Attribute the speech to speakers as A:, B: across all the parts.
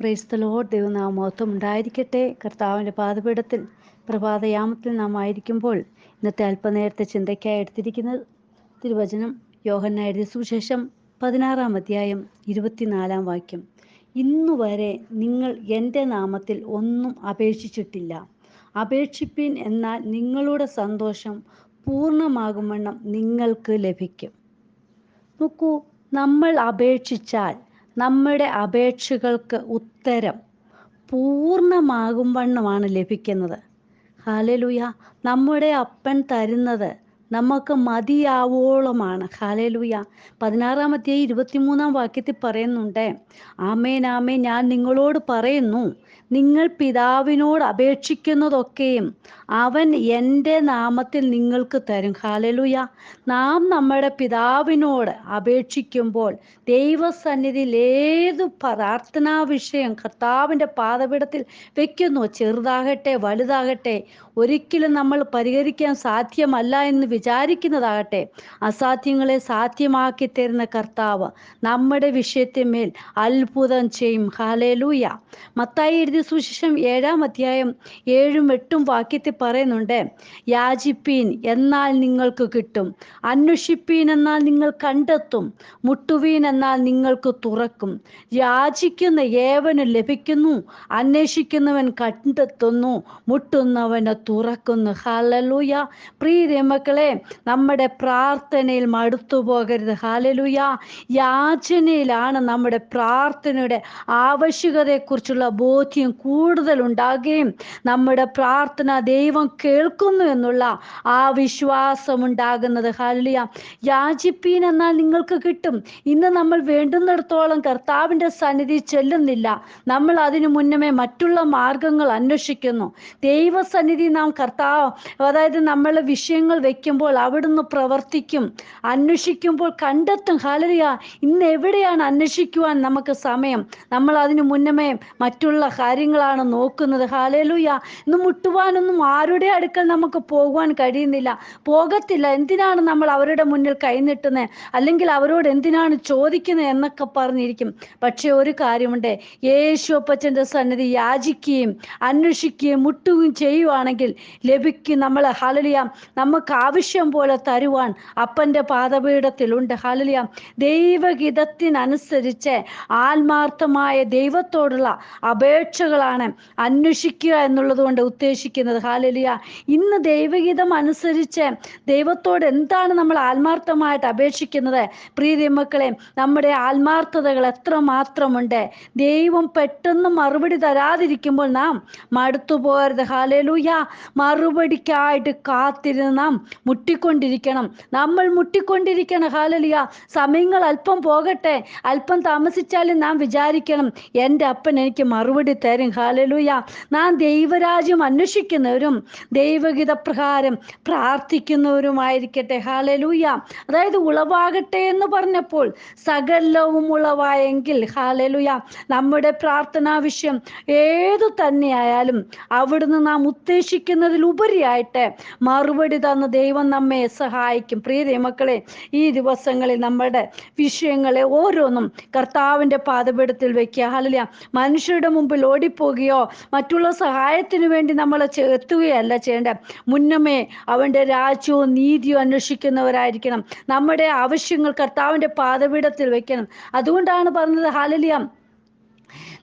A: പ്രൈസ്തലോ ദൈവനാമോത്വം ഉണ്ടായിരിക്കട്ടെ. കർത്താവിന്റെ പാതപീഠത്തിൽ പ്രഭാതയാമത്തിൽ നാം ആയിരിക്കുമ്പോൾ ഇന്നത്തെ അല്പനേരത്തെ ചിന്തയ്ക്കായി എടുത്തിരിക്കുന്നത് തിരുവചനം യോഹന്ന സുശേഷം സുവിശേഷം പതിനാറാം അധ്യായം ഇരുപത്തിനാലാം വാക്യം. ഇന്നുവരെ നിങ്ങൾ എന്റെ നാമത്തിൽ ഒന്നും അപേക്ഷിച്ചിട്ടില്ല. അപേക്ഷിപ്പിൻ എന്നാൽ നിങ്ങളുടെ സന്തോഷം പൂർണമാകുമെണ്ണം നിങ്ങൾക്ക് ലഭിക്കും. നോക്കൂ നമ്മൾ അപേക്ഷിച്ചാൽ നമ്മുടെ അപേക്ഷകൾക്ക് ഉത്തരം പൂർണമാകും വണ്ണമാണ് ലഭിക്കുന്നത്. ഹാലലുയ നമ്മുടെ അപ്പൻ തരുന്നത് നമുക്ക് മതിയാവോളമാണ്. ഹാലലുയ പതിനാറാമത്തെ ഇരുപത്തിമൂന്നാം വാക്യത്തിൽ പറയുന്നുണ്ട്. ആമേൻ ആമേൻ. ഞാൻ നിങ്ങളോട് പറയുന്നു നിങ്ങൾ പിതാവിനോട് അപേക്ഷിക്കുന്നതൊക്കെയും അവൻ എന്റെ നാമത്തിൽ നിങ്ങൾക്ക് തരും. ഹാലലുയ നാം നമ്മുടെ പിതാവിനോട് അപേക്ഷിക്കുമ്പോൾ ദൈവസന്നിധിയിൽ ഏതു പ്രാർത്ഥനാ വിഷയം കർത്താവിന്റെ പാദപീഠത്തിൽ വെക്കുന്നു. ചെറുതാകട്ടെ വലുതാകട്ടെ ഒരിക്കലും നമ്മൾ പരിഹരിക്കാൻ സാധ്യമല്ല എന്ന് വിചാരിക്കുന്നതാകട്ടെ. അസാധ്യങ്ങളെ സാധ്യമാക്കി തരുന്ന കർത്താവ് നമ്മുടെ വിഷയത്തിന്മേൽ അത്ഭുതം ചെയ്യും. ഹാലേലൂയ മത്തായി എഴുതിയ സുശേഷം ഏഴാം അധ്യായം ഏഴും എട്ടും വാക്യത്തിൽ പറയുന്നുണ്ട് യാചിപ്പീൻ എന്നാൽ നിങ്ങൾക്ക് കിട്ടും അന്വേഷിപ്പീൻ എന്നാൽ നിങ്ങൾ കണ്ടെത്തും മുട്ടുവീൻ എന്നാൽ നിങ്ങൾക്ക് തുറക്കും. യാചിക്കുന്ന ഏവന് ലഭിക്കുന്നു അന്വേഷിക്കുന്നവൻ കണ്ടെത്തുന്നു മുട്ടുന്നവന് തുറക്കുന്നു. ഹാലലൂയ പ്രിയ മക്കളെ നമ്മുടെ പ്രാർത്ഥനയിൽ മടുത്തു പോകരുത്. ഹാലലുയ യാചനയിലാണ് നമ്മുടെ പ്രാർത്ഥനയുടെ ആവശ്യകതയെക്കുറിച്ചുള്ള ബോധ്യം കൂടുതൽ ഉണ്ടാകുകയും നമ്മുടെ പ്രാർത്ഥന ദൈവം കേൾക്കുന്നു എന്നുള്ള ആ വിശ്വാസം ഉണ്ടാകുന്നത്. ഹാലലുയ യാചിപ്പീൻ എന്നാൽ നിങ്ങൾക്ക് കിട്ടും. ഇന്ന് നമ്മൾ വേണ്ടുന്നിടത്തോളം കർത്താവിന്റെ സന്നിധി ചെല്ലുന്നില്ല. നമ്മൾ അതിനു മുന്നമേ മറ്റുള്ള മാർഗങ്ങൾ അന്വേഷിക്കുന്നു. ദൈവസന്നിധി നാം കർത്താവ് അതായത് നമ്മൾ വിഷയങ്ങൾ വെക്കുമ്പോൾ അവിടുന്ന് പ്രവർത്തിക്കും. അന്വേഷിക്കുമ്പോൾ കണ്ടെത്തും. ഹാലരിയ ഇന്ന് എവിടെയാണ് അന്വേഷിക്കുവാൻ നമുക്ക് സമയം? നമ്മൾ അതിന് മുന്നമേ മറ്റുള്ള കാര്യങ്ങളാണ് നോക്കുന്നത്. ഹാലലൂയ ഇന്ന് മുട്ടുവാനൊന്നും ആരുടെ അടുക്കൽ നമുക്ക് പോകുവാൻ കഴിയുന്നില്ല. പോകത്തില്ല. എന്തിനാണ് നമ്മൾ അവരുടെ മുന്നിൽ കൈനീട്ടുന്നത് അല്ലെങ്കിൽ അവരോട് എന്തിനാണ് ചോദിക്കുന്നത് എന്നൊക്കെ പറഞ്ഞിരിക്കും. പക്ഷേ ഒരു കാര്യമുണ്ട്. യേശു അപ്പച്ചന്റെ സന്നിധി യാചിക്കുകയും അന്വേഷിക്കുകയും മുട്ടുകയും ചെയ്യുവാണെങ്കിൽ ലഭിക്കും നമ്മൾ ഹാലലിയ നമുക്ക് ആവശ്യം പോലെ തരുവാൻ അപ്പന്റെ പാദപീഠത്തിലുണ്ട് ഹലലിയ ദൈവഗിതത്തിനനുസരിച്ച് ആത്മാർത്ഥമായ ദൈവത്തോടുള്ള അപേക്ഷകളാണ് അന്വേഷിക്കുക എന്നുള്ളത് കൊണ്ട് ഉദ്ദേശിക്കുന്നത്. ഹാലലിയ ഇന്ന് ദൈവഗീതം അനുസരിച്ച് ദൈവത്തോട് എന്താണ് നമ്മൾ ആത്മാർത്ഥമായിട്ട് അപേക്ഷിക്കുന്നത്? പ്രീതി മക്കളെ നമ്മുടെ ആത്മാർത്ഥതകൾ എത്ര മാത്രമുണ്ട്? ദൈവം പെട്ടെന്ന് മറുപടി തരാതിരിക്കുമ്പോൾ നാം മടുത്തു പോകരുത്. ഹാലലൂയ മറുപടിക്കായിട്ട് കാത്തിരുന്ന് നാം മുട്ടിക്കൊണ്ടിരിക്കണം. നമ്മൾ മുട്ടിക്കൊണ്ടിരിക്കണം. ഹാലലിയ. സമയങ്ങൾ അല്പം പോകട്ടെ. അല്പം താമസിച്ചാലും നാം വിചാരിക്കണം എന്റെ അപ്പൻ എനിക്ക് മറുപടി തരും. ഹാലലൂയ. നാം ദൈവരാജ്യം അന്വേഷിക്കുന്നവരും ദൈവഗീത പ്രകാരം പ്രാർത്ഥിക്കുന്നവരുമായിരിക്കട്ടെ. ഹാലലൂയ. അതായത് ഉളവാകട്ടെ എന്ന് പറഞ്ഞപ്പോൾ സകലവും ഉളവായെങ്കിൽ ഹാലലൂയ നമ്മുടെ പ്രാർത്ഥനാ വിഷയം ഏതു തന്നെയായാലും അവിടുന്ന് നാം ഉദ്ദേശിക്കുന്നതിലുപരിയായിട്ട് മറുപടി തന്ന ദൈവം നമ്മെ സഹായിക്കും. പ്രിയ മക്കളെ ഈ ദിവസങ്ങളിൽ നമ്മുടെ വിഷയങ്ങളെ ഓരോന്നും കർത്താവിന്റെ പാതപീഠത്തിൽ വെക്കുക അല്ല മനുഷ്യരുടെ മുമ്പിൽ ഓടിപ്പോകുകയോ മറ്റുള്ള സഹായത്തിനു വേണ്ടി നമ്മൾ എത്തുകയല്ല ചെയ്യേണ്ടത് മുന്നമേ അവന്റെ രാജ്യവും നീതിയും അന്വേഷിക്കുന്നവരായിരിക്കണം. നമ്മുടെ ആവശ്യങ്ങൾ കർത്താവിന്റെ പാതപീഠത്തിൽ വെക്കണം അതുകൊണ്ടാണ് പറഞ്ഞത് ഹാലലിയ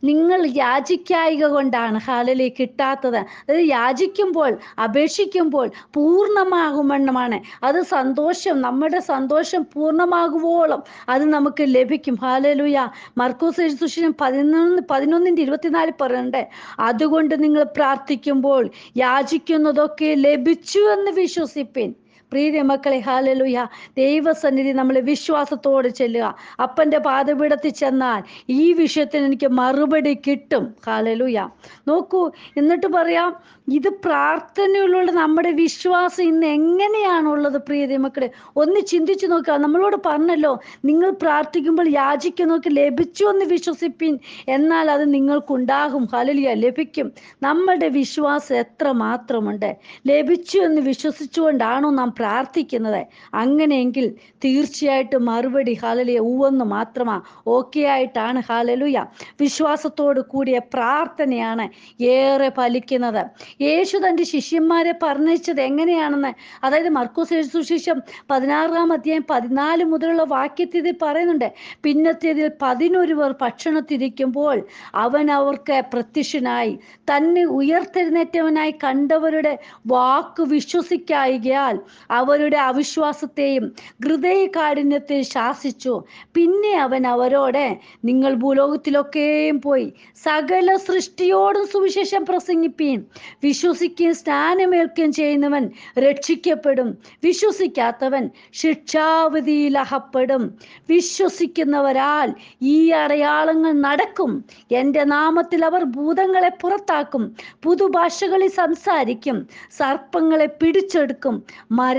A: നിങ്ങൾ യാചിക്കായിക കൊണ്ടാണ്. ഹാലലി കിട്ടാത്തത്. അതായത് യാചിക്കുമ്പോൾ അപേക്ഷിക്കുമ്പോൾ പൂർണമാകുമെണ്ണമാണ് അത് സന്തോഷം നമ്മുടെ സന്തോഷം പൂർണമാകുവോളം അത് നമുക്ക് ലഭിക്കും. ഹാലലുയ. മർക്കൂസ് സുഷിനും പതിനൊന്ന് പതിനൊന്നിന്റെ ഇരുപത്തിനാല് പറയുന്നുണ്ട് അതുകൊണ്ട് നിങ്ങൾ പ്രാർത്ഥിക്കുമ്പോൾ യാചിക്കുന്നതൊക്കെ ലഭിച്ചു എന്ന് വിശ്വസിപ്പിൻ. പ്രീതി മക്കളെ ഹാലലുയ ദൈവസന്നിധി നമ്മൾ വിശ്വാസത്തോടെ ചെല്ലുക. അപ്പന്റെ പാതപീഠത്തിൽ ചെന്നാൽ ഈ വിഷയത്തിന് എനിക്ക് മറുപടി കിട്ടും. ഹാലലുയ നോക്കൂ എന്നിട്ട് പറയാം ഇത് പ്രാർത്ഥനയിലുള്ള നമ്മുടെ വിശ്വാസം ഇന്ന് എങ്ങനെയാണുള്ളത് പ്രീതി മക്കളെ? ഒന്ന് ചിന്തിച്ചു നോക്കുക. നമ്മളോട് പറഞ്ഞല്ലോ നിങ്ങൾ പ്രാർത്ഥിക്കുമ്പോൾ യാചിക്കുന്നവർക്ക് ലഭിച്ചു എന്ന് വിശ്വസിപ്പിൻ എന്നാൽ അത് നിങ്ങൾക്കുണ്ടാകും. ഹലലിയ ലഭിക്കും. നമ്മളുടെ വിശ്വാസം എത്ര മാത്രമുണ്ട് ലഭിച്ചു എന്ന് വിശ്വസിച്ചുകൊണ്ടാണോ നാം പ്രാർത്ഥിക്കുന്നത്. അങ്ങനെയെങ്കിൽ തീർച്ചയായിട്ടും മറുപടി ഹാലലിയ ഊവെന്ന് മാത്രമാ. ഓക്കെ ആയിട്ടാണ് ഹാലലുയ വിശ്വാസത്തോട് കൂടിയ പ്രാർത്ഥനയാണ് ഏറെ ഫലിക്കുന്നത്. യേശു തന്റെ ശിഷ്യന്മാരെ പറഞ്ഞത് എങ്ങനെയാണെന്ന് അതായത് മർക്കോസ് സുശേഷം പതിനാറാം അധ്യായം പതിനാല് മുതലുള്ള വാക്യത്തിൽ പറയുന്നുണ്ട് പിന്നത്തേതിൽ പതിനൊരു പേർ ഭക്ഷണത്തിരിക്കുമ്പോൾ അവൻ അവർക്ക് പ്രത്യക്ഷനായി. തന്നെ ഉയർത്തെഴുന്നേറ്റവനായി കണ്ടവരുടെ വാക്ക് വിശ്വസിക്കായികയാൽ അവരുടെ അവിശ്വാസത്തെയും ഹൃദയകാഠിന്യത്തെ ശാസിച്ചു. പിന്നെ അവൻ അവരോട് നിങ്ങൾ ഭൂലോകത്തിലൊക്കെയും പോയി സകല സൃഷ്ടിയോടും സുവിശേഷം പ്രസംഗിപ്പീൻ. വിശ്വസിക്കുകയും സ്നാനമേൽക്കുകയും ചെയ്യുന്നവൻ രക്ഷിക്കപ്പെടും. വിശ്വസിക്കാത്തവൻ ശിക്ഷാവിധിയിൽ അഹപ്പെടും. വിശ്വസിക്കുന്നവരാൽ ഈ അടയാളങ്ങൾ നടക്കും. എന്റെ നാമത്തിൽ അവർ ഭൂതങ്ങളെ പുറത്താക്കും. പുതുഭാഷകളിൽ സംസാരിക്കും. സർപ്പങ്ങളെ പിടിച്ചെടുക്കും.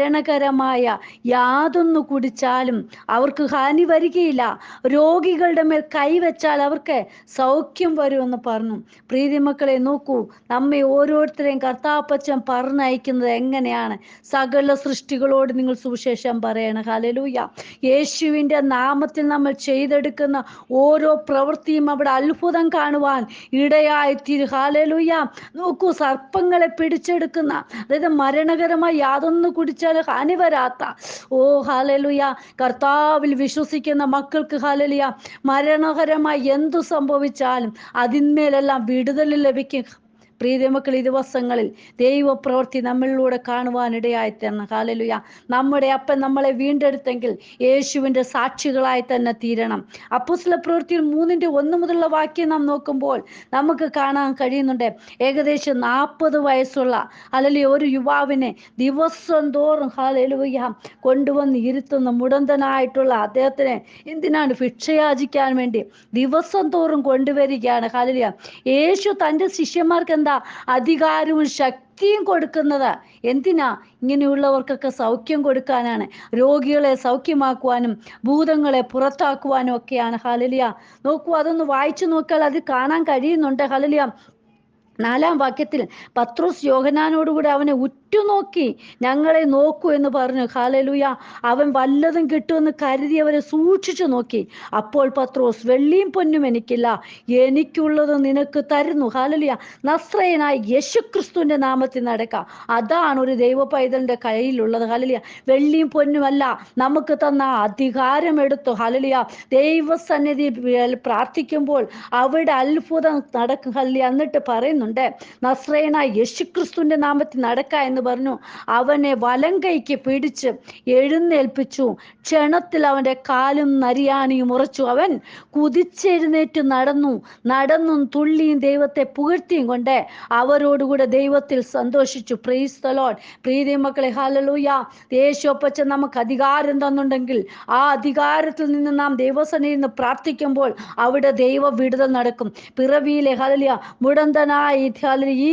A: മരണകരമായ യാതൊന്നു കുടിച്ചാലും അവർക്ക് ഹാനി വരികയില്ല. രോഗികളുടെ മേൽ കൈവച്ചാൽ അവർക്ക് സൗഖ്യം വരുമെന്ന് പറഞ്ഞു. പ്രീതി മക്കളെ നോക്കൂ നമ്മെ ഓരോരുത്തരെയും കർത്താപ്പച്ചൻ പറഞ്ഞയക്കുന്നത് എങ്ങനെയാണ്? സകല സൃഷ്ടികളോട് നിങ്ങൾ സുവിശേഷം പറയണം. ഹലലൂയ യേശുവിന്റെ നാമത്തിൽ നമ്മൾ ചെയ്തെടുക്കുന്ന ഓരോ പ്രവൃത്തിയും അവിടെ അത്ഭുതം കാണുവാൻ ഇടയായി തീരു ഹാലലൂയ നോക്കൂ സർപ്പങ്ങളെ പിടിച്ചെടുക്കുന്ന അതായത് മരണകരമായി യാതൊന്നു കുടിച്ചാൽ ഹാനി വരാത്ത ഓ ഹാലലുയ കർത്താവിൽ വിശ്വസിക്കുന്ന മക്കൾക്ക് ഹാലലിയ മരണകരമായി എന്തു സംഭവിച്ചാലും അതിന്മേലെല്ലാം വിടുതൽ ലഭിക്കും. പ്രീതി മക്കൾ ഈ ദിവസങ്ങളിൽ ദൈവപ്രവൃത്തി നമ്മളിലൂടെ കാണുവാനിടയായി തരണം കാലലുയ നമ്മുടെ അപ്പൻ നമ്മളെ വീണ്ടെടുത്തെങ്കിൽ യേശുവിന്റെ സാക്ഷികളായി തന്നെ തീരണം. അപ്പുസ്ല പ്രവൃത്തിയിൽ മൂന്നിന്റെ ഒന്ന് മുതലുള്ള വാക്യം നാം നോക്കുമ്പോൾ നമുക്ക് കാണാൻ കഴിയുന്നുണ്ട്. ഏകദേശം നാൽപ്പത് വയസ്സുള്ള അല്ലെങ്കിൽ ഒരു യുവാവിനെ ദിവസം തോറും ഹാലലുയ കൊണ്ടുവന്ന് ഇരുത്തുന്ന മുടന്തനായിട്ടുള്ള അദ്ദേഹത്തിനെ എന്തിനാണ് ഭിക്ഷയാചിക്കാൻ വേണ്ടി ദിവസം തോറും കൊണ്ടുവരികയാണ്. ഹാലലിയ യേശു തന്റെ ശിഷ്യന്മാർക്ക് എന്താ അധികാരവും ശക്തിയും കൊടുക്കുന്നത് എന്തിനാ? ഇങ്ങനെയുള്ളവർക്കൊക്കെ സൗഖ്യം കൊടുക്കാനാണ്. രോഗികളെ സൗഖ്യമാക്കുവാനും ഭൂതങ്ങളെ പുറത്താക്കുവാനും ഒക്കെയാണ്. ഹലലിയ നോക്കൂ അതൊന്ന് വായിച്ചു നോക്കിയാൽ അത് കാണാൻ കഴിയുന്നുണ്ട്. ഹലലിയ നാലാം വാക്യത്തിൽ പത്രോസ് യോഹനാനോടുകൂടെ അവനെ ഉറ്റുനോക്കി ഞങ്ങളെ നോക്കൂ എന്ന് പറഞ്ഞു. ഹാലലുയ അവൻ വല്ലതും കിട്ടുമെന്ന് കരുതി അവരെ സൂക്ഷിച്ചു നോക്കി. അപ്പോൾ പത്രോസ് വെള്ളിയും പൊന്നും എനിക്കില്ല. എനിക്കുള്ളത് നിനക്ക് തരുന്നു. ഹാലലുയ നസ്രയനായി യേശുക്രിസ്തുവിന്റെ നാമത്തിൽ നടക്കാം. അതാണ് ഒരു ദൈവ പൈതലിന്റെ കയ്യിലുള്ളത്. ഹാലലിയ വെള്ളിയും പൊന്നുമല്ല. നമുക്ക് തന്ന അധികാരം എടുത്തു. ഹാലലിയ ദൈവസന്നിധി പ്രാർത്ഥിക്കുമ്പോൾ അവിടെ അത്ഭുതം നടക്കും. ഹല്ലിയ എന്നിട്ട് പറയുന്നുണ്ട് നസ്രയനായി യേശുക്രിസ്തുവിന്റെ നാമത്തിൽ നടക്ക എന്ന് പറഞ്ഞു. അവനെ വലം കൈക്ക് പിടിച്ച് എഴുന്നേൽപ്പിച്ചു. ക്ഷണത്തിൽ അവന്റെ കാലും നരിയാണിയും ഉറച്ചു. അവൻ കുതിച്ചെഴുന്നേറ്റ് നടന്നു. നടന്നും തുള്ളിയും ദൈവത്തെ പുകഴ്ത്തിയും കൊണ്ട് അവരോടുകൂടെ ദൈവത്തിൽ സന്തോഷിച്ചു. പ്രീസ് തലോൺ പ്രീതി മക്കളെ ഹാലലൂയ യേശുപ്പച്ച നമുക്ക് അധികാരം തന്നുണ്ടെങ്കിൽ ആ അധികാരത്തിൽ നിന്ന് നാം ദൈവസനയിൽ നിന്ന് പ്രാർത്ഥിക്കുമ്പോൾ അവിടെ ദൈവ വിടുതൽ നടക്കും. പിറവിയിലെ ഹലലിയ മുടന്തനായി ഈ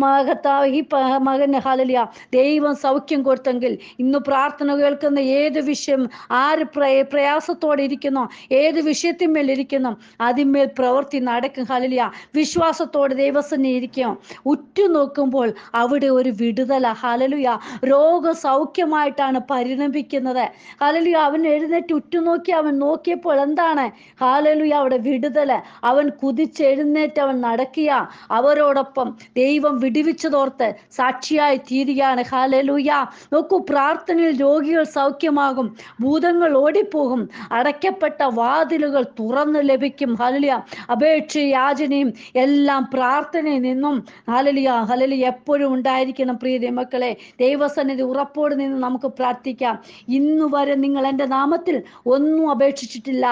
A: മഹത്താവ് ഈ മകന് ഹാലലിയ ദൈവം സൗഖ്യം കൊടുത്തെങ്കിൽ ഇന്ന് പ്രാർത്ഥന കേൾക്കുന്ന ഏത് വിഷയം ആര് പ്രയ പ്രയാസത്തോടെ ഇരിക്കുന്നു ഏത് വിഷയത്തിന്മേൽ ഇരിക്കുന്നു അതിന്മേൽ പ്രവൃത്തി നടക്കും ഹാലലിയ വിശ്വാസത്തോടെ ദൈവസന്നെ ഇരിക്കും. ഉറ്റുനോക്കുമ്പോൾ അവിടെ ഒരു വിടുതല ഹലലുയ രോഗ സൗഖ്യമായിട്ടാണ് പരിണമിക്കുന്നത്. ഹലലുയ അവൻ എഴുന്നേറ്റ് ഉറ്റുനോക്കി അവൻ നോക്കിയപ്പോൾ എന്താണ്? ഹാലലുയ അവിടെ വിടുതല. അവൻ കുതിച്ചെഴുന്നേറ്റ് അവൻ നടക്കിയ അവരോടൊപ്പം ദൈവം വിടിവിച്ചതോർത്ത് സാക്ഷിയായി തീരുകയാണ്. ഹാലലൂയ നോക്കൂ പ്രാർത്ഥനയിൽ രോഗികൾ സൗഖ്യമാകും ഭൂതങ്ങൾ ഓടിപ്പോകും അടയ്ക്കപ്പെട്ട വാതിലുകൾ തുറന്നു ലഭിക്കും. ഹലലിയ അപേക്ഷ യാചനയും എല്ലാം പ്രാർത്ഥനയിൽ നിന്നും ഹലലിയ ഹലലിയ എപ്പോഴും ഉണ്ടായിരിക്കണം പ്രിയ മക്കളെ. ദൈവസന്നിധി ഉറപ്പോട് നിന്ന് നമുക്ക് പ്രാർത്ഥിക്കാം. ഇന്നു വരെ നിങ്ങൾ എന്റെ നാമത്തിൽ ഒന്നും അപേക്ഷിച്ചിട്ടില്ല.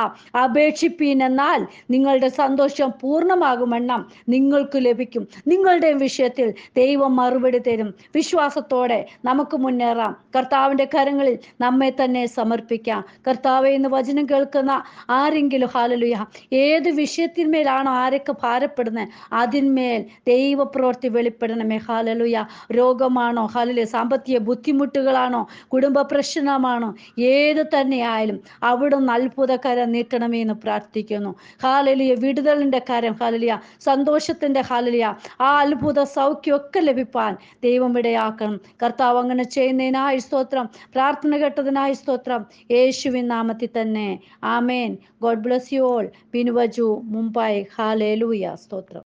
A: അപേക്ഷിപ്പീൻ എന്നാൽ നിങ്ങളുടെ സന്തോഷം പൂർണമാകുമെണ്ണം നിങ്ങൾക്ക് ലഭിക്കും. നിങ്ങളുടെ വിഷയത്തിൽ ദൈവം മറുപടി തരും. വിശ്വാസത്തോടെ നമുക്ക് മുന്നേറാം. കർത്താവിന്റെ കരങ്ങളിൽ നമ്മെ തന്നെ സമർപ്പിക്കാം. കർത്താവെ എന്ന് വചനം കേൾക്കുന്ന ആരെങ്കിലും ഹാലലുയ ഏത് വിഷയത്തിന്മേലാണോ ആരൊക്കെ ഭാരപ്പെടുന്നത് അതിന്മേൽ ദൈവപ്രവൃത്തി വെളിപ്പെടണമേ. ഹാലലുയ രോഗമാണോ? ഹാലലുയ സാമ്പത്തിക ബുദ്ധിമുട്ടുകളാണോ? കുടുംബ പ്രശ്നമാണോ? ഏത് തന്നെയായാലും അവിടുന്ന് നിന്ന് അത്ഭുതകരം നീട്ടണമേ എന്ന് പ്രാർത്ഥിക്കുന്നു. ഹാലലിയ വിടുതലിന്റെ കരം. ഹാലലിയ സന്തോഷത്തിന്റെ ആ അത്ഭുത സൗഖ്യമൊക്കെ ലഭിപ്പാൻ ദൈവം ഇടയാക്കണം. കർത്താവ് അങ്ങനെ ചെയ്യുന്നതിനായി സ്തോത്രം പ്രാർത്ഥന കേട്ടതിനായി സ്തോത്രം. യേശുവിൻ നാമത്തിൽ തന്നെ. ആമേൻ. God bless you all. ബിനുവജു Mumbai. Hallelujah സ്തോത്രം.